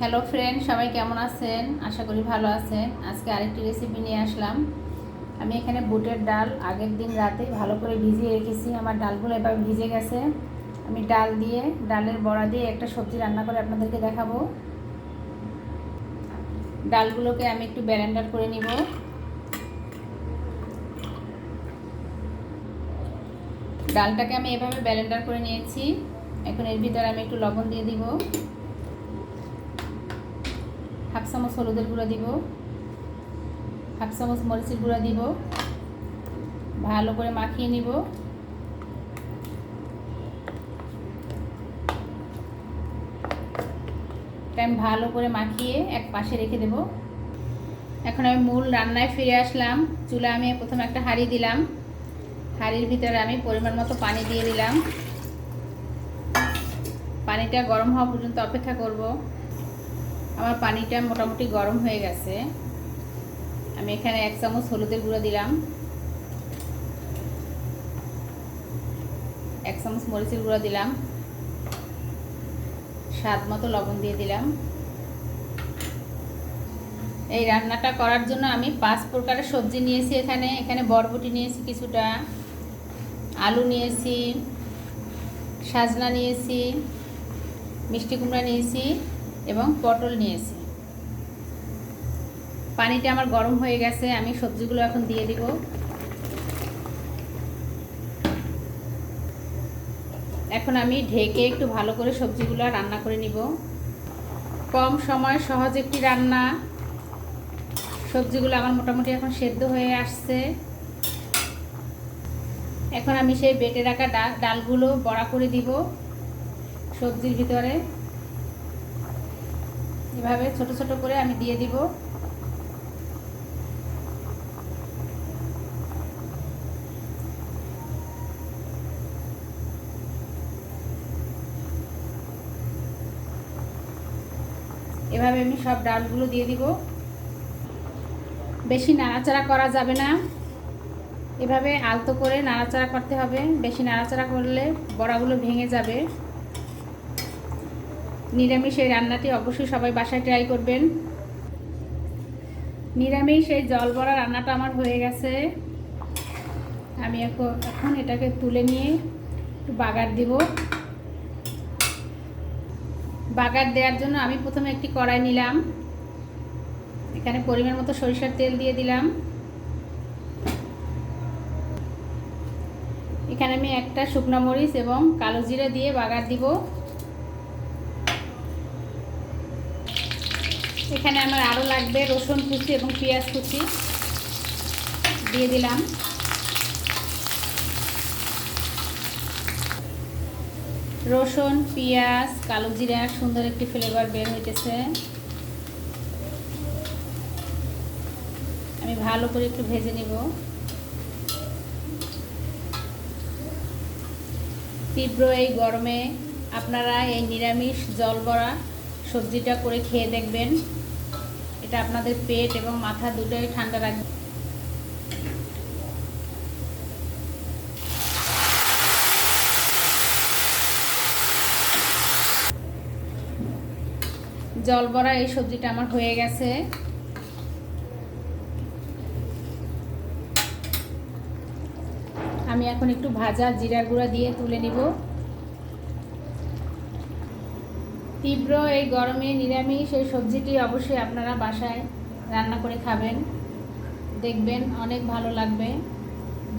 Hello friend সবাই কেমন আছেন? আশা করি ভালো আছেন। আজকে আরেকটি রেসিপি নিয়ে আসলাম। আমি এখানে বুটের ডাল আগের দিন রাতে ভালো করে ভিজিয়ে রেখেছি। আমার ডালগুলো এভাবে ভিজে গেছে। আমি ডাল দিয়ে, ডালের বড়া দিয়ে একটা সবজি রান্না করে আপনাদেরকে দেখাবো। ডালগুলোকে আমি একটু ব্যালেন্ডার করে নিব। ডালটাকে আমি এভাবে ব্যালেন্ডার করে নিয়েছি। এখন এর ভিতরে আমি একটু লবণ দিয়ে দিব। চামচ হলুদের গুঁড়ো দিব। হাফ চামচ মরিচের গুঁড়া দিব। ভালো করে মাখিয়ে নিব। আমি ভালো করে মাখিয়ে এক পাশে রেখে দেব। এখন আমি মূল রান্নায় ফিরে আসলাম। চুলা আমি প্রথমে একটা হাঁড়ি দিলাম। হাঁড়ির ভিতরে আমি পরিমাণ মতো পানি দিয়ে দিলাম। পানিটা গরম হওয়া পর্যন্ত অপেক্ষা করব। আমার পানিটা মোটামুটি গরম হয়ে গেছে। আমি এখানে এক চামচ হলুদের গুঁড়ো দিলাম। এক চামচ মরিচের গুঁড়ো দিলাম। স্বাদ মতো লবণ দিয়ে দিলাম। এই রান্নাটা করার জন্য আমি পাঁচ প্রকারের সবজি নিয়েছি এখানে। এখানে বরবটি নিয়েছি কিছুটা, আলু নিয়েছি, সাজনা নিয়েছি, মিষ্টি কুমড়া নিয়েছি এবং পটল নিয়েছি। পানিটা আমার গরম হয়ে গেছে, আমি সবজিগুলো এখন দিয়ে দিব। এখন আমি ঢেকে একটু ভালো করে সবজিগুলো রান্না করে নিব। কম সময় সহজ একটি রান্না। সবজিগুলো আমার মোটামুটি এখন সেদ্ধ হয়ে আসছে। এখন আমি সেই বেটে রাখা ডাল ডালগুলো বড়া করে দিব সবজির ভিতরে। এভাবে ছোট ছোট করে আমি দিয়ে দিব। এভাবে আমি সব ডালগুলো দিয়ে দিব। বেশি নাড়াচাড়া করা যাবে না। এভাবে আলতো করে নাড়াচাড়া করতে হবে। বেশি নাড়াচাড়া করলে বড়াগুলো ভেঙে যাবে। নিরামিষ এই রান্নাটি অবশ্যই সবাই বাসায় ট্রাই করবেন। নিরামিষ এই জল বড়া রান্নাটা আমার হয়ে গেছে। আমি এখন এখন এটাকে তুলে নিয়ে একটু বাগার দিব। বাগার দেওয়ার জন্য আমি প্রথমে একটি কড়াই নিলাম। এখানে পরিমাণ মতো সরিষার তেল দিয়ে দিলাম। এখানে আমি একটা শুকনো মরিচ এবং কালো জিরা দিয়ে বাগার দিব। এখানে আমার আরও লাগবে রসুন কুচি এবং পেঁয়াজ কুচি। দিয়ে দিলাম। রসুন, পেঁয়াজ, কালো জিরা, সুন্দর একটি ফ্লেভার বের হইতেছে। আমি ভালো করে একটু ভেজে নিব। তীব্র এই গরমে আপনারা এই নিরামিষ জল বড়া সবজিটা করে খেয়ে দেখবেন। এটা আপনাদের পেট এবং মাথা দুটোই ঠান্ডা রাখবে। জল বড়া, এই সবজিটা আমার হয়ে গেছে। আমি এখন একটু ভাজা জিরা গুঁড়া দিয়ে তুলে নিব। তীব্র এই গরমে নিরামিষ এই সবজিটি অবশ্যই আপনারা বাসায় রান্না করে খাবেন। দেখবেন অনেক ভালো লাগবে।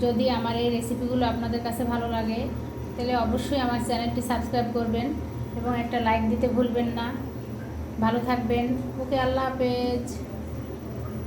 যদি আমার এই রেসিপিগুলো আপনাদের কাছে ভালো লাগে, তাহলে অবশ্যই আমার চ্যানেলটি সাবস্ক্রাইব করবেন এবং একটা লাইক দিতে ভুলবেন না। ভালো থাকবেন। ওকে, আল্লাহ হাফেজ।